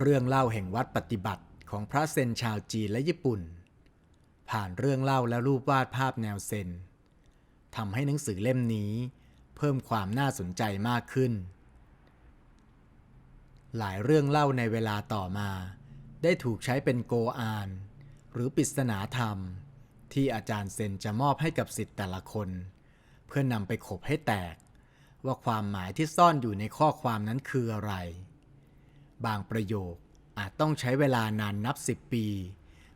เรื่องเล่าแห่งวัดปฏิบัติของพระเซนชาวจีนและญี่ปุ่น ผ่านเรื่องเล่าและรูปวาดภาพแนวเซนทำให้หนังสือเล่มนี้เพิ่มความน่าสนใจมากขึ้น หลายเรื่องเล่าในเวลาต่อมา ได้ถูกใช้เป็นโกอาน หรือปริศนาธรรม ที่อาจารย์เซนจะมอบให้กับสิทธิ์แต่ละคน เพื่อนำไปขบให้แตก ว่าความหมายที่ซ่อนอยู่ในข้อความนั้นคืออะไร บางประโยคอาจต้องใช้เวลานานนับสิบปี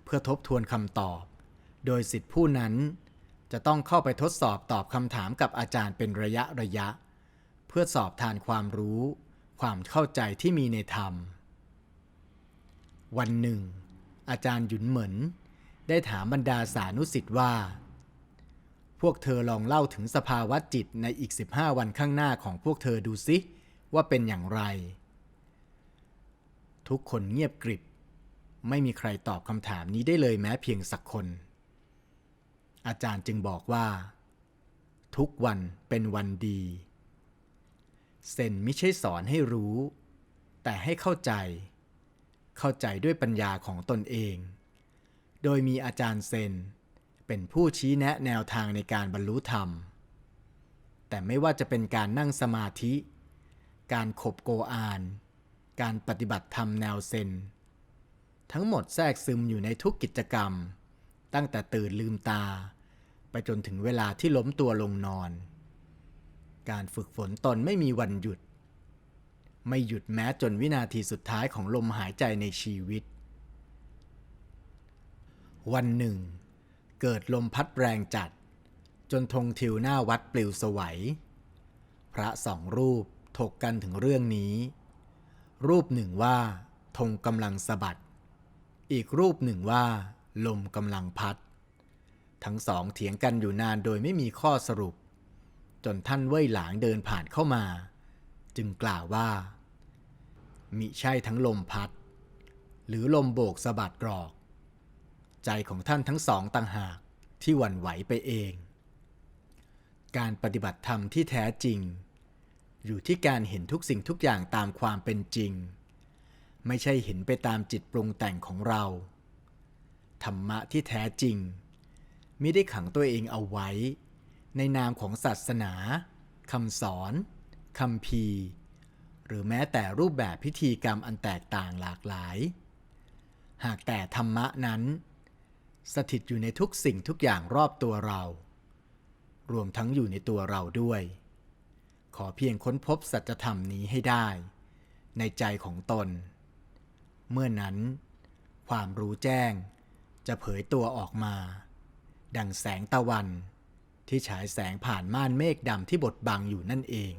เพื่อทบทวนคำตอบ โดยสิทธิผู้นั้น จะต้องเข้าไปทดสอบตอบคำถามกับอาจารย์เป็นระยะระยะ เพื่อสอบทานความรู้ ความเข้าใจที่มีในธรรม วันหนึ่ง อาจารย์หยุนเหมิน ได้ถามบรรดาสานุสิทธิ์ว่า พวกเธอลองเล่าถึงสภาวะจิตในอีก 15 วันข้างหน้าของพวกเธอดูสิว่าเป็นอย่างไร ทุกคนเงียบกริบ ไม่มีใครตอบคำถามนี้ได้เลยแม้เพียงสักคน อาจารย์จึงบอกว่า ทุกวันเป็นวันดีเซนไม่ใช่สอนให้รู้ แต่ให้เข้าใจ เข้าใจด้วยปัญญาของตนเอง โดยมีอาจารย์เซน เป็นผู้ชี้แนะแนวทางในการบรรลุธรรม แต่ไม่ว่าจะเป็นการนั่งสมาธิ การขบโกอาน การปฏิบัติธรรมแนวเซน ทั้งหมดแทรกซึมอยู่ในทุกกิจกรรม ตั้งแต่ตื่นลืมตา ไปจนถึงเวลาที่ล้มตัวลงนอน การฝึกฝนตนไม่มีวันหยุด ไม่หยุดแม้จนวินาทีสุดท้ายของลมหายใจในชีวิต วันหนึ่ง เกิดลมพัดแรงจัด จนธงทิวหน้าวัดปลิวสวัย พระสองรูปถกกันถึงเรื่องนี้ รูปหนึ่งว่าธงกำลังสะบัด อีกรูปหนึ่งว่า ลมกำลังพัด ทั้งสองเถียงกันอยู่นานโดยไม่มีข้อสรุป จนท่านเว่ยหลางเดินผ่านเข้ามา จึงกล่าวว่า มิใช่ทั้งลมพัด หรือลมโบกสะบัดกรอก ใจของท่านทั้งสองต่างหากที่หวั่นไหวไปเอง การปฏิบัติธรรมที่แท้จริง อยู่ที่การเห็นทุกสิ่งทุกอย่างตามความเป็นจริง ไม่ใช่เห็นไปตามจิตปรุงแต่งของเรา ธรรมะที่แท้จริงมิได้ขังตัวเองเอาไว้ ในนามของศาสนาคำสอนคำพีหรือแม้แต่รูปแบบพิธีกรรมอันแตกต่างหลากหลาย หากแต่ธรรมะนั้น สถิตอยู่ในทุกสิ่งทุกอย่างรอบตัวเรา รวมทั้งอยู่ในตัวเราด้วย ขอเพียงค้นพบสัจธรรมนี้ให้ได้ ในใจของตน เมื่อนั้น ความรู้แจ้งจะเผยตัวออกมา ดังแสงตะวันที่ฉายแสงผ่านม่านเมฆดำที่บดบังอยู่นั่นเอง